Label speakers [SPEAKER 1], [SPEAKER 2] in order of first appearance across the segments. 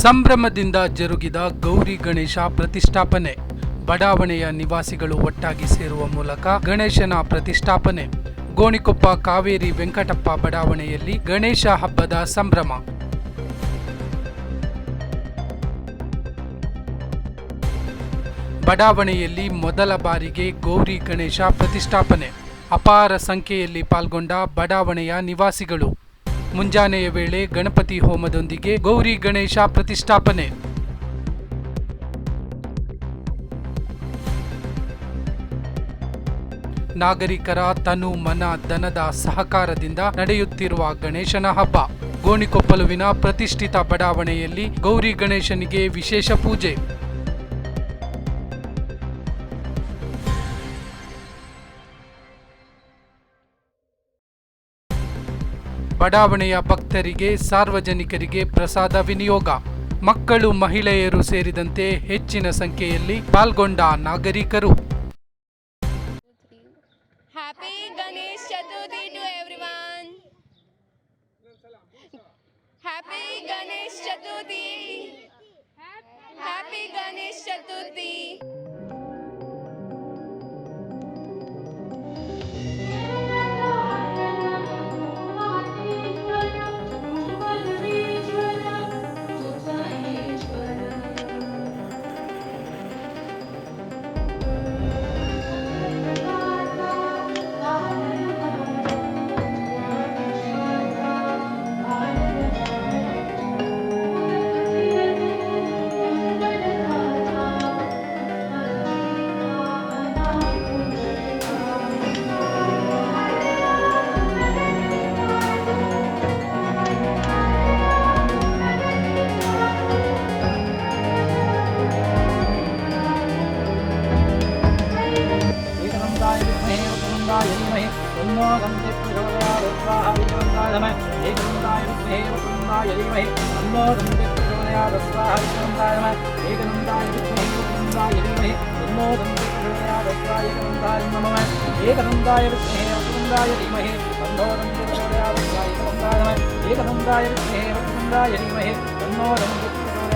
[SPEAKER 1] ಸಂಭ್ರಮದಿಂದ ಜರುಗಿದ ಗೌರಿ ಗಣೇಶ ಪ್ರತಿಷ್ಠಾಪನೆ. ಬಡಾವಣೆಯ ನಿವಾಸಿಗಳು ಒಟ್ಟಾಗಿ ಸೇರುವ ಮೂಲಕ ಗಣೇಶನ ಪ್ರತಿಷ್ಠಾಪನೆ. ಗೋಣಿಕೊಪ್ಪ, ಕಾವೇರಿ, ವೆಂಕಟಪ್ಪ ಬಡಾವಣೆಯಲ್ಲಿ ಗಣೇಶ ಹಬ್ಬದ ಸಂಭ್ರಮ. ಬಡಾವಣೆಯಲ್ಲಿ ಮೊದಲ ಬಾರಿಗೆ ಗೌರಿ ಗಣೇಶ ಪ್ರತಿಷ್ಠಾಪನೆ. ಅಪಾರ ಸಂಖ್ಯೆಯಲ್ಲಿ ಪಾಲ್ಗೊಂಡ ಬಡಾವಣೆಯ ನಿವಾಸಿಗಳು. ಮುಂಜಾನೆಯ ವೇಳೆ ಗಣಪತಿ ಹೋಮದೊಂದಿಗೆ ಗೌರಿ ಗಣೇಶ ಪ್ರತಿಷ್ಠಾಪನೆ. ನಾಗರಿಕರ ತನು ಮನ ಧನದ ಸಹಕಾರದಿಂದ ನಡೆಯುತ್ತಿರುವ ಗಣೇಶನ ಹಬ್ಬ. ಗೋಣಿಕೊಪ್ಪಲುವಿನ ಪ್ರತಿಷ್ಠಿತ ಬಡಾವಣೆಯಲ್ಲಿ ಗೌರಿ ಗಣೇಶನಿಗೆ ವಿಶೇಷ ಪೂಜೆ. ಬಡಾವಣೆಯ ಭಕ್ತರಿಗೆ, ಸಾರ್ವಜನಿಕರಿಗೆ ಪ್ರಸಾದ ವಿನಿಯೋಗ. ಮಕ್ಕಳು, ಮಹಿಳೆಯರು ಸೇರಿದಂತೆ ಹೆಚ್ಚಿನ ಸಂಖ್ಯೆಯಲ್ಲಿ ಪಾಲ್ಗೊಂಡ ನಾಗರಿಕರು.
[SPEAKER 2] ಚತುರ್ಥಿ ಹ್ಯಾಪಿ ಚತುರ್ಥಿ ஏகமந்தாய விமஹே தன்னோ கந்தே பிரகோதயா தத்வாஹ விஜயவந்தாய நம ஏகமந்தாய விமஹே ஏகமந்தாய விமஹே தன்னோ கந்தே பிரகோதயா தத்வாஹ விஜயவந்தாய நம. ஏகமந்தாய விமஹே ஏகமந்தாய விமஹே தன்னோ கந்தே பிரகோதயா தத்வாஹ ஏகமந்தாய நம. ஏகமந்தாய விமஹே ஏகமந்தாய விமஹே தன்னோ கந்தே பிரகோதயா தத்வாஹ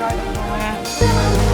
[SPEAKER 2] รอยตรงนี้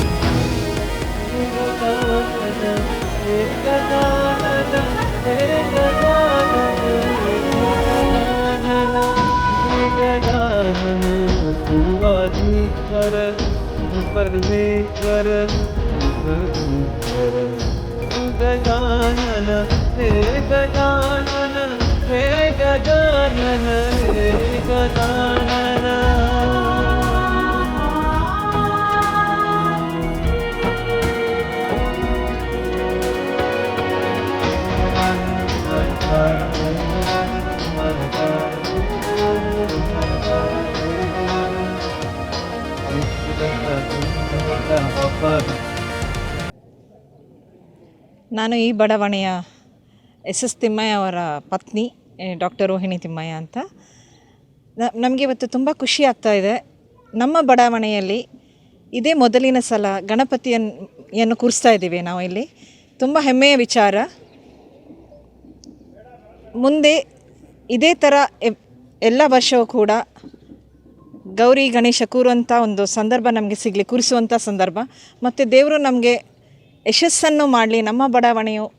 [SPEAKER 3] परमेश्वर गजानन हे गजानन हे गजानन हे गजानन
[SPEAKER 4] ನಾನು ಈ ಬಡಾವಣೆಯ ಎಸ್ ಎಸ್ ತಿಮ್ಮಯ್ಯ ಅವರ ಪತ್ನಿ ಡಾಕ್ಟರ್ ರೋಹಿಣಿ ತಿಮ್ಮಯ್ಯ ಅಂತ. ನಮಗೆ ಇವತ್ತು ತುಂಬ ಖುಷಿ ಆಗ್ತಾ ಇದೆ. ನಮ್ಮ ಬಡಾವಣೆಯಲ್ಲಿ ಇದೇ ಮೊದಲಿನ ಸಲ ಗಣಪತಿಯನ್ನು ಯನ್ನು ಕೂರಿಸ್ತಾ ಇದ್ದೀವಿ ನಾವು ಇಲ್ಲಿ. ತುಂಬ ಹೆಮ್ಮೆಯ ವಿಚಾರ. ಮುಂದೆ ಇದೇ ಥರ ಎಲ್ಲ ವರ್ಷವೂ ಕೂಡ ಗೌರಿ, ಗಣೇಶ ಕೂರುವಂಥ ಒಂದು ಸಂದರ್ಭ ನಮಗೆ ಸಿಗಲಿ ಕೂರಿಸುವಂಥ ಸಂದರ್ಭ. ಮತ್ತು ದೇವರು ನಮಗೆ ಯಶಸ್ಸನ್ನು ಮಾಡಲಿ, ನಮ್ಮ ಬಡಾವಣೆಯು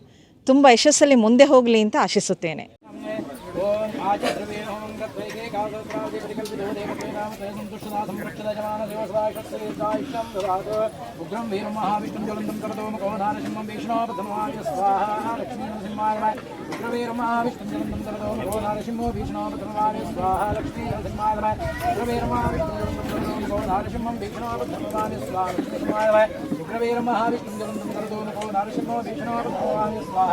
[SPEAKER 4] ತುಂಬ ಯಶಸ್ಸಲ್ಲಿ ಮುಂದೆ ಹೋಗಲಿ ಅಂತ ಆಶಿಸುತ್ತೇನೆ.
[SPEAKER 2] ఉగ్రం వీరం మహావిష్ణుం జ్వలంతం కరతో ముఖోధార సింహం భీష్ణోపధమాయ స్వాహ లక్ష్మీనరసింహాయ ఉగ్రవీరం మహావిష్ణుం జ్వలంతం కరతో ముఖోధార సింహో భీష్ణోపధమాయ స్వాహ లక్ష్మీనరసింహాయ ఉగ్రవీరం మహావిష్ణుం జ్వలంతం కరతో ముఖోధార సింహం భీష్ణోపధమాయ స్వాహ లక్ష్మీనరసింహాయ ఉగ్రవీరం మహావిష్ణుం జ్వలంతం కరతో ముఖోధార సింహో భీష్ణోపధమాయ స్వాహ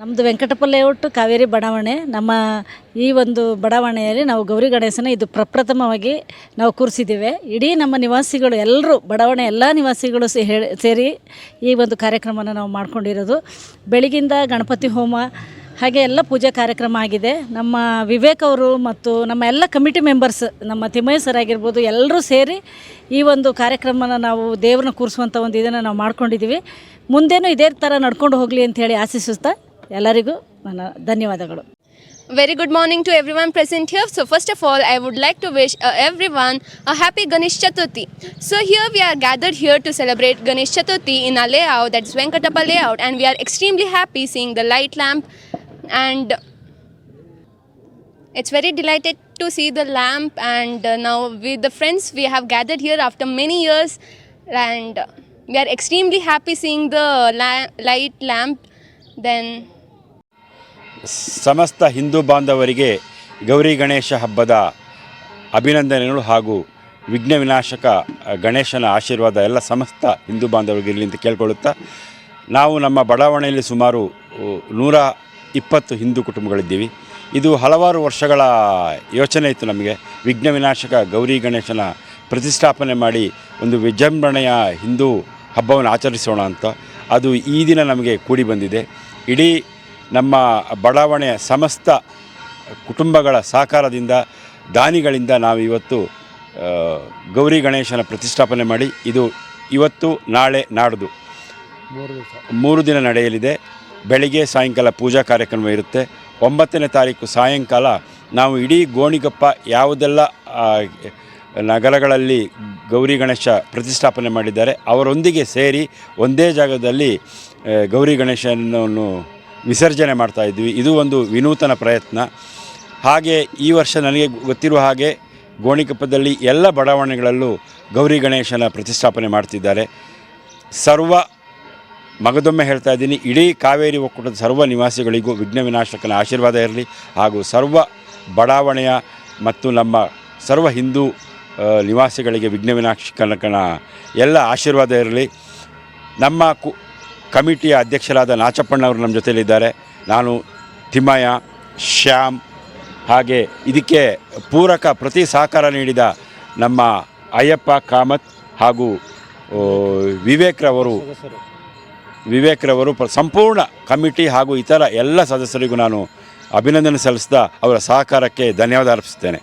[SPEAKER 5] ನಮ್ಮದು ವೆಂಕಟಪ್ಪ ಲೇಔಟ್ ಕಾವೇರಿ ಬಡಾವಣೆ. ನಮ್ಮ ಈ ಒಂದು ಬಡಾವಣೆಯಲ್ಲಿ ನಾವು ಗೌರಿ ಗಣೇಶನ ಇದು ಪ್ರಪ್ರಥಮವಾಗಿ ನಾವು ಕೂರಿಸಿದ್ದೇವೆ. ಇಡೀ ನಮ್ಮ ನಿವಾಸಿಗಳು ಎಲ್ಲರೂ, ಬಡಾವಣೆ ಎಲ್ಲ ನಿವಾಸಿಗಳು ಸೇರಿ ಈ ಒಂದು ಕಾರ್ಯಕ್ರಮನ ನಾವು ಮಾಡ್ಕೊಂಡಿರೋದು. ಬೆಳಗಿಂದ ಗಣಪತಿ ಹೋಮ, ಹಾಗೆ ಎಲ್ಲ ಪೂಜಾ ಕಾರ್ಯಕ್ರಮ ಆಗಿದೆ. ನಮ್ಮ ವಿವೇಕ್ ಅವರು ಮತ್ತು ನಮ್ಮ ಎಲ್ಲ ಕಮಿಟಿ ಮೆಂಬರ್ಸ್, ನಮ್ಮ ತಿಮ್ಮಯ್ಯ ಸರ್ ಆಗಿರ್ಬೋದು, ಎಲ್ಲರೂ ಸೇರಿ ಈ ಒಂದು ಕಾರ್ಯಕ್ರಮನ ನಾವು ದೇವ್ರನ್ನ ಕೂರಿಸುವಂಥ ಒಂದು ಇದನ್ನು ನಾವು ಮಾಡ್ಕೊಂಡಿದ್ದೀವಿ. ಮುಂದೇನೂ ಇದೇ ಥರ ನಡ್ಕೊಂಡು ಹೋಗಲಿ ಅಂತ ಹೇಳಿ ಆಶಿಸುತ್ತಾ ಎಲ್ಲರಿಗೂ ನನ್ನ ಧನ್ಯವಾದಗಳು
[SPEAKER 6] Very good morning to everyone present here. So first of all, I would like to wish uh, everyone a happy Ganesh Chaturthi. So here we are gathered here to celebrate Ganesh Chaturthi in our layout, that's Venkatappa layout, and we are extremely happy seeing the light lamp and it's very delighted to see the lamp and uh, now with the friends we have gathered here after many years and uh, we are extremely happy seeing the la- light lamp then
[SPEAKER 7] ಸಮಸ್ತ ಹಿಂದೂ ಬಾಂಧವರಿಗೆ ಗೌರಿ ಗಣೇಶ ಹಬ್ಬದ ಅಭಿನಂದನೆಗಳು ಹಾಗೂ ವಿಘ್ನ ವಿನಾಶಕ ಗಣೇಶನ ಆಶೀರ್ವಾದ ಎಲ್ಲ ಸಮಸ್ತ ಹಿಂದೂ ಬಾಂಧವರಿಗೆ ಇರಲಿ ಅಂತ ಕೇಳ್ಕೊಳ್ಳುತ್ತಾ, ನಾವು ನಮ್ಮ ಬಡಾವಣೆಯಲ್ಲಿ ಸುಮಾರು ನೂರ ಇಪ್ಪತ್ತು ಹಿಂದೂ ಕುಟುಂಬಗಳಿದ್ದೀವಿ. ಇದು ಹಲವಾರು ವರ್ಷಗಳ ಯೋಚನೆ ಇತ್ತು ನಮಗೆ. ವಿಘ್ನ ವಿನಾಶಕ ಗೌರಿ ಗಣೇಶನ ಪ್ರತಿಷ್ಠಾಪನೆ ಮಾಡಿ ಒಂದು ವಿಜೃಂಭಣೆಯ ಹಿಂದೂ ಹಬ್ಬವನ್ನು ಆಚರಿಸೋಣ ಅಂತ. ಅದು ಈ ದಿನ ನಮಗೆ ಕೂಡಿ ಬಂದಿದೆ. ಇಡೀ ನಮ್ಮ ಬಡಾವಣೆಯ ಸಮಸ್ತ ಕುಟುಂಬಗಳ ಸಹಕಾರದಿಂದ ದಾನಿಗಳಿಂದ ನಾವು ಇವತ್ತು ಗೌರಿ ಗಣೇಶನ ಪ್ರತಿಷ್ಠಾಪನೆ ಮಾಡಿ ಇದು ಇವತ್ತು ನಾಳೆ ನಾಡ್ದು. ಮೂರು ದಿನ ನಡೆಯಲಿದೆ. ಬೆಳಿಗ್ಗೆ ಸಾಯಂಕಾಲ ಪೂಜಾ ಕಾರ್ಯಕ್ರಮ ಇರುತ್ತೆ. ಒಂಬತ್ತನೇ ತಾರೀಕು ಸಾಯಂಕಾಲ ನಾವು ಇಡೀ ಗೋಣಿಗಪ್ಪ ಯಾವುದೆಲ್ಲ ನಗರಗಳಲ್ಲಿ ಗೌರಿ ಗಣೇಶ ಪ್ರತಿಷ್ಠಾಪನೆ ಮಾಡಿದ್ದಾರೆ ಅವರೊಂದಿಗೆ ಸೇರಿ ಒಂದೇ ಜಾಗದಲ್ಲಿ ಗೌರಿ ಗಣೇಶನನ್ನು ವಿಸರ್ಜನೆ ಮಾಡ್ತಾ ಇದ್ವಿ. ಇದು ಒಂದು ವಿನೂತನ ಪ್ರಯತ್ನ. ಹಾಗೆ ಈ ವರ್ಷ ನನಗೆ ಗೊತ್ತಿರುವ ಹಾಗೆ ಗೋಣಿಕೊಪ್ಪದಲ್ಲಿ ಎಲ್ಲ ಬಡಾವಣೆಗಳಲ್ಲೂ ಗೌರಿ ಗಣೇಶನ ಪ್ರತಿಷ್ಠಾಪನೆ ಮಾಡ್ತಿದ್ದಾರೆ. ಸರ್ವ ಮಗದೊಮ್ಮೆ ಹೇಳ್ತಾ ಇದ್ದೀನಿ, ಇಡೀ ಕಾವೇರಿ ಒಕ್ಕೂಟದ ಸರ್ವ ನಿವಾಸಿಗಳಿಗೂ ವಿಘ್ನ ವಿನಾಶಕನ ಆಶೀರ್ವಾದ ಇರಲಿ. ಹಾಗೂ ಸರ್ವ ಬಡಾವಣೆಯ ಮತ್ತು ನಮ್ಮ ಸರ್ವ ಹಿಂದೂ ನಿವಾಸಿಗಳಿಗೆ ವಿಘ್ನ ವಿನಾಶಕನ ಎಲ್ಲ ಆಶೀರ್ವಾದ ಇರಲಿ. ನಮ್ಮ ಕು ಕಮಿಟಿಯ ಅಧ್ಯಕ್ಷರಾದ ನಾಚಪ್ಪಣ್ಣವರು ನಮ್ಮ ಜೊತೆಯಲ್ಲಿದ್ದಾರೆ. ನಾನು ತಿಮ್ಮಯ್ಯ, ಶ್ಯಾಮ್ ಹಾಗೆ ಇದಕ್ಕೆ ಪೂರಕ ಪ್ರತಿ ಸಹಕಾರ ನೀಡಿದ ನಮ್ಮ ಅಯ್ಯಪ್ಪ ಕಾಮತ್ ಹಾಗೂ ವಿವೇಕ್ರವರು ವಿವೇಕ್ರವರು ಪ್ರ- ಸಂಪೂರ್ಣ ಕಮಿಟಿ ಹಾಗೂ ಇತರ ಎಲ್ಲ ಸದಸ್ಯರಿಗೂ ನಾನು ಅಭಿನಂದನೆ ಸಲ್ಲಿಸಿದ ಅವರ ಸಹಕಾರಕ್ಕೆ ಧನ್ಯವಾದ ಅರ್ಪಿಸುತ್ತೇನೆ.